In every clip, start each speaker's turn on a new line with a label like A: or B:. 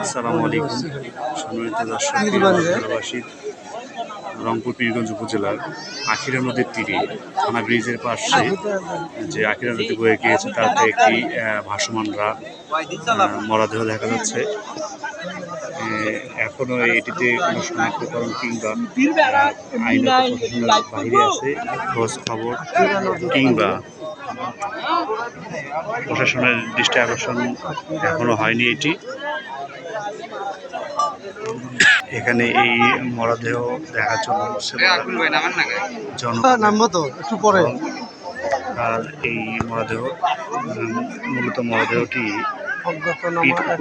A: আসসালামু আলাইকুম সম্মানিত দর্শক এলাকাবাসী রংপুর পীরগঞ্জ উপজেলার আখিরা নদীর তীরে, থানা ব্রিজের পাশে যে আখিরা নদী বয়ে গিয়েছে, তাতে একটি ভাসমানরা মরাদেহ দেখা যাচ্ছে। এখনও এটিতে কোনো শনাক্তকরণ কিংবা বাইরে আছে খোঁজ খবর কিংবা প্রশাসনের দৃষ্টি আকর্ষণ এখনও হয়নি এটি। এখানে এই মরদেহ দেখার জন্য
B: নামবো তো একটু পরে।
A: আর এই মরদেহ মূলত মরদেহটি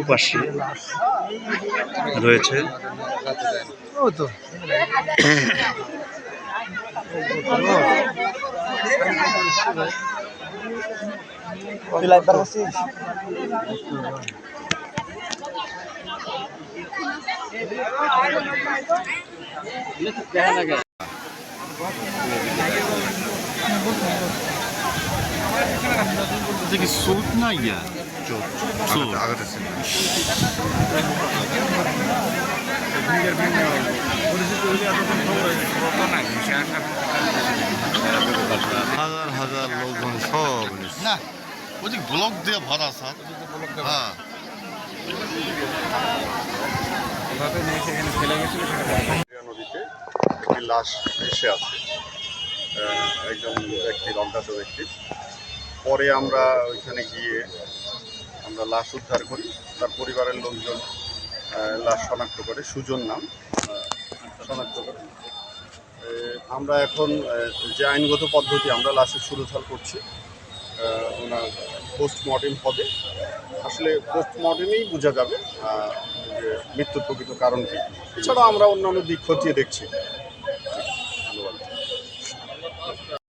B: লাশ।
A: রয়েছে।
B: তো। তুই লাইভ
C: এটা কি স্যুট না ইয়া হাজার হাজার লোকজন সব না ওই ব্লক দিয়ে ভরা স্যার হ্যাঁ
D: নদীতে লাশ আছে একজন ব্যক্তির ব্যক্তির পরে আমরা ওইখানে গিয়ে আমরা লাশ উদ্ধার করি। তার পরিবারের লোকজন লাশ শনাক্ত করে। সুজন নাম শনাক্ত করে। আমরা এখন যে আইনগত পদ্ধতি আমরা লাশের সুরথাল করছি ওনার পোস্টমর্টেম হবে। আসলে পোস্টমর্টেমেই বোঝা যাবে মৃত্যুর প্রকৃত কারণ কি? এছাড়াও আমরা অন্যান্য দিক খতিয়ে দেখছি।